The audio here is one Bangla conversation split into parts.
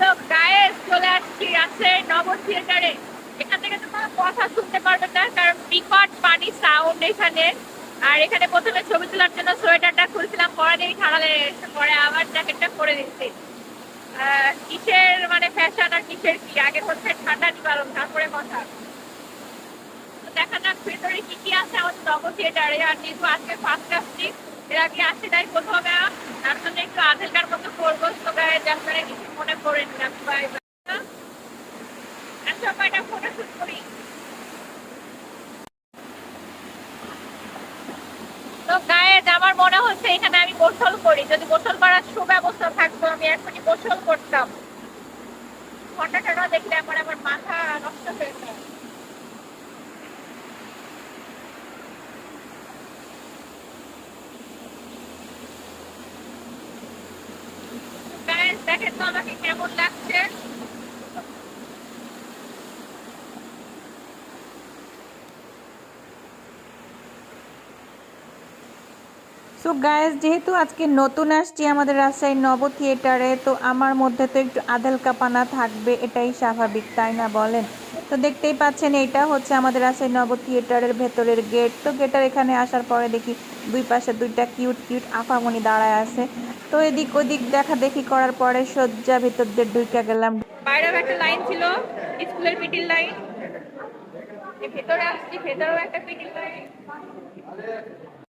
তো গায়ে চলে আসছি, আছে নব থিয়েটারে এখান থেকে তো কোনো কথা শুনতে পারবেন না, কারণ বিকট পানি সাউন্ড এখানে। আর এখানে প্রথমে ছবি তোলার জন্য সোয়েটারটা খুলছিলাম, পরে দেখি গেছে পরে আবার জ্যাকেটটা করে দিচ্ছি কিসের মানে ফ্যাশন আর কিসের কি? আগে হচ্ছে ঠান্ডা নিবারণ, তারপরে কথা। দেখা যাক, ভেতরে কি কি আছে আমাদের নব থিয়েটারে আর যেহেতু আজকে ফার্স্ট আসছি এর আগে আসছে তাই প্রথমে তার জন্য একটু আধেলকার মতো করব। তো গায়ে আপনারা কিছু মনে করেন না। বাই আচ্ছা কয়টা ফটো শুট করি। আমার মনে হচ্ছে এখানে আমি গোসল করি। যদি গোসল করার সুব্যবস্থা থাকতো, আমি এখনই গোসল করতাম। ফটো টটো দেখলে আমার আমার মাথা নষ্ট হয়ে যায়। দেখেন তো আমাকে কেমন লাগছে? সো গায়েস যেহেতু আজকে নতুন আসছি আমাদের রাজশাহী নব থিয়েটারে তো আমার মধ্যে তো একটু আদেল কাপানা থাকবে, এটাই স্বাভাবিক, তাই না বলেন? তো দেখতেই পাচ্ছেন এটা হচ্ছে আমাদের রাজশাহী নব থিয়েটারের ভেতরের গেট তো গেটের এখানে আসার পরে দেখি দুই পাশে দুইটা কিউট কিউট আফামনি দাঁড়ায় আছে। তো এদিক ওদিক দেখা দেখি করার পরে শয্যা ভিতর দিয়ে ঢুকে গেলাম। বাইরেও একটা লাইন ছিল, স্কুলের পিটির লাইন। ভেতরে আসছি, ভেতরেও একটা পিটির লাইন।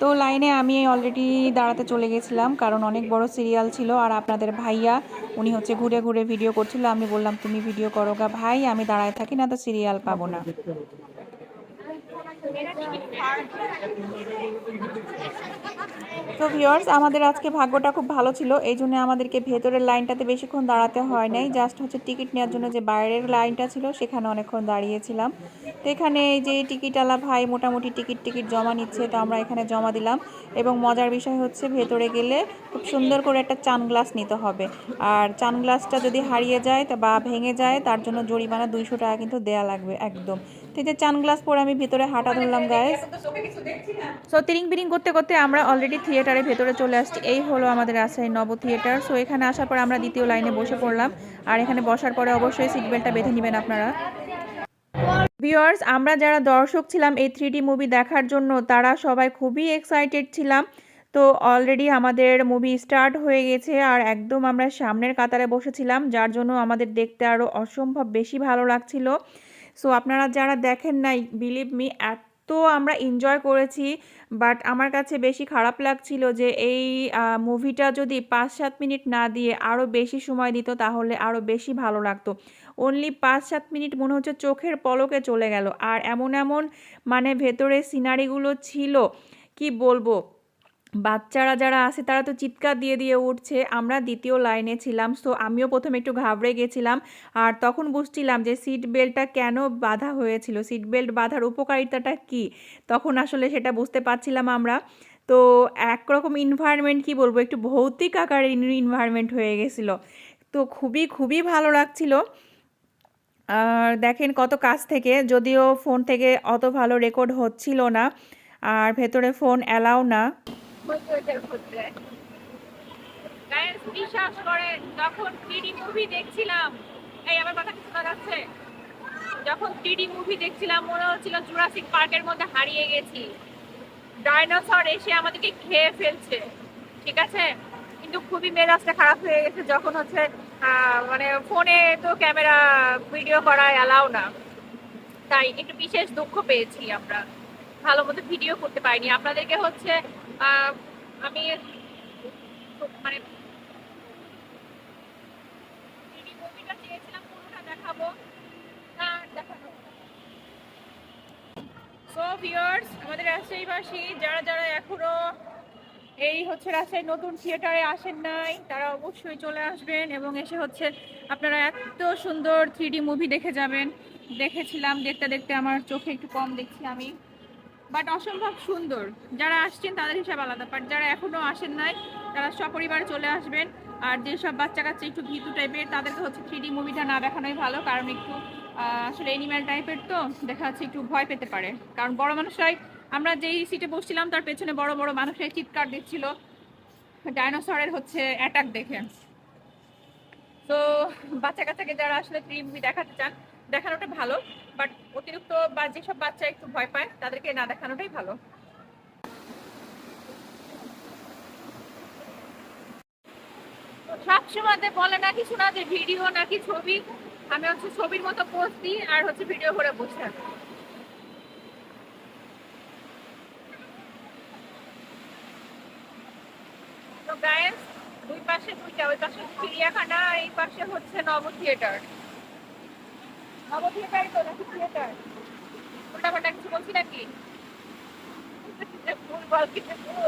তো লাইনে আমি অলরেডি দাঁড়াতে চলে গেছিলাম, কারণ অনেক বড় সিরিয়াল ছিল আর আপনাদের ভাইয়া, উনি হচ্ছে ঘুরে ঘুরে ভিডিও করছিল। আমি বললাম, তুমি ভিডিও করো গা ভাই, আমি দাঁড়ায় থাকি, না তো সিরিয়াল পাবো না। তো ভিউয়ার্স আমাদের আজকে ভাগ্যটা খুব ভালো ছিল, এই জন্য আমাদেরকে ভেতরের লাইনটাতে বেশিক্ষণ দাঁড়াতে হয় নাই জাস্ট হচ্ছে টিকিট নেওয়ার জন্য যে বাইরের লাইনটা ছিল, সেখানে অনেকক্ষণ দাঁড়িয়েছিলাম। তো এখানে এই যে টিকিটওয়ালা ভাই মোটামুটি টিকিট টিকিট জমা নিচ্ছে, তো আমরা এখানে জমা দিলাম। এবং মজার বিষয় হচ্ছে ভেতরে গেলে খুব সুন্দর করে একটা চান গ্লাস নিতে হবে। আর চান গ্লাসটা যদি হারিয়ে যায় বা ভেঙে যায়, তার জন্য জরিমানা দুইশো টাকা কিন্তু দেয়া লাগবে, একদম। তো এই যে চান গ্লাস পরে আমি ভিতরে হাঁটা ধরলাম গায়েস চোখে কিছু দেখছি না। সো তিরিং বিরিং করতে করতে আমরা অলরেডি থিয়েটারের ভেতরে চলে আসছি। এই হলো আমাদের রাজশাহী নব থিয়েটার সো এখানে আসার পর আমরা দ্বিতীয় লাইনে বসে পড়লাম। আর এখানে বসার পরে অবশ্যই সিট বেল্টটা বেঁধে নেবেন আপনারা। ভিউয়ার্স আমরা যারা দর্শক ছিলাম এই থ্রি মুভি দেখার জন্য তারা সবাই খুবই এক্সাইটেড ছিলাম। তো অলরেডি আমাদের মুভি স্টার্ট হয়ে গেছে। আর একদম আমরা সামনের কাতারে বসেছিলাম যার জন্য আমাদের দেখতে আরও অসম্ভব বেশি ভালো লাগছিল। সো আপনারা যারা দেখেন নাই বিলিভ মি এত আমরা এনজয় করেছি বাট আমার কাছে বেশি খারাপ লাগছিল যে এই মুভিটা যদি পাঁচ সাত মিনিট না দিয়ে আরও বেশি সময় দিত, তাহলে আরও বেশি ভালো লাগতো। অনলি পাঁচ সাত মিনিট মনে হচ্ছে চোখের পলকে চলে গেল। আর এমন এমন মানে ভেতরে সিনারিগুলো ছিল, কি বলব? বাচ্চারা যারা আছে, তারা তো চিৎকার দিয়ে দিয়ে উঠছে। আমরা দ্বিতীয় লাইনে ছিলাম সো আমিও প্রথমে একটু ঘাবড়ে গেছিলাম। আর তখন বুঝছিলাম যে সিট বেল্টটা কেন বাঁধা হয়েছিল? সিট বেল্ট বাঁধার উপকারিতাটা কি? তখন আসলে সেটা বুঝতে পারছিলাম আমরা। তো একরকম ইনভায়রনমেন্ট কি বলব, একটু ভৌতিক আকারের ইনভায়রনমেন্ট হয়ে গেছিল। তো খুবই খুবই ভালো লাগছিল। আর দেখেন কত কাছ থেকে, যদিও ফোন থেকে অত ভালো রেকর্ড হচ্ছিল না, আর ভেতরে ফোন অ্যালাও না। বিশ্বাস করেন, যখন থ্রিডি মুভি দেখছিলাম, এই আমার কথা শোনা যাচ্ছে। যখন থ্রিডি মুভি দেখছিলাম, মনে হচ্ছিল জুরাসিক পার্কের মধ্যে হারিয়ে গেছি। ডাইনোসর এসে আমাদেরকে খেয়ে ফেলছে, ঠিক আছে? কিন্তু খুবই মেজাজটা খারাপ হয়ে গেছে যখন হচ্ছে মানে ফোনে তো ক্যামেরা ভিডিও করা অ্যালাউ না। তাই একটু বিশেষ দুঃখ পেয়েছি আমরা। ভালো মতো ভিডিও করতে পারিনি। আপনাদেরকে হচ্ছে আমি মানে মুভিটা দেখাবো। সো ভিউয়ার্স আমাদের রাজশাহীবাসী, যারা যারা এখনও এই হচ্ছে রাজশাহী নতুন থিয়েটারে আসেন নাই, তারা অবশ্যই চলে আসবেন এবং এসে হচ্ছে আপনারা এত সুন্দর থ্রি মুভি দেখে যাবেন। দেখেছিলাম, দেখতে দেখতে আমার চোখে একটু কম দেখছি আমি। বাট অসম্ভব সুন্দর। যারা আসছেন তাদের হিসাব আলাদা বাট যারা এখনও আসেন নাই, তারা সপরিবারে চলে আসবেন। আর যেসব বাচ্চা কাচ্চা একটু ভীতু টাইপের তাদেরকে হচ্ছে থ্রি মুভিটা না দেখানোই ভালো, কারণ একটু আসলে এনিম্যাল টাইপের তো দেখা যাচ্ছে একটু ভয় পেতে পারে। কারণ বড় মানুষরাই, আমরা যেই সিটে বসছিলাম, তার পেছনে বড় বড় মানুষরাই চিৎকার দিচ্ছিল। ডাইনোসরের হচ্ছে অ্যাটাক দেখে। তো বাচ্চা কাচ্চাকে যারা আসলে থ্রি মুভি দেখাতে চান দেখানোটা ভালো বাট অতিরিক্ত বা যেসব বাচ্চা একটু ভয় পায়, তাদেরকে না দেখানোটাই ভালো। সবসময় বলে নাকি শোনা যে ভিডিও নাকি ছবি, আমি হচ্ছে ছবির মতো পোস্ট দিই আর হচ্ছে ভিডিও করে বসে তো গায়েস দুই পাশে দুইটা, ওই পাশে চিড়িয়াখানা, এই পাশে হচ্ছে নব থিয়েটার নব থিয়েটার তো নাকি থিয়েটার উল্টা পাল্টা কিছু বলছি নাকি? ভুল বল কিছু ভুল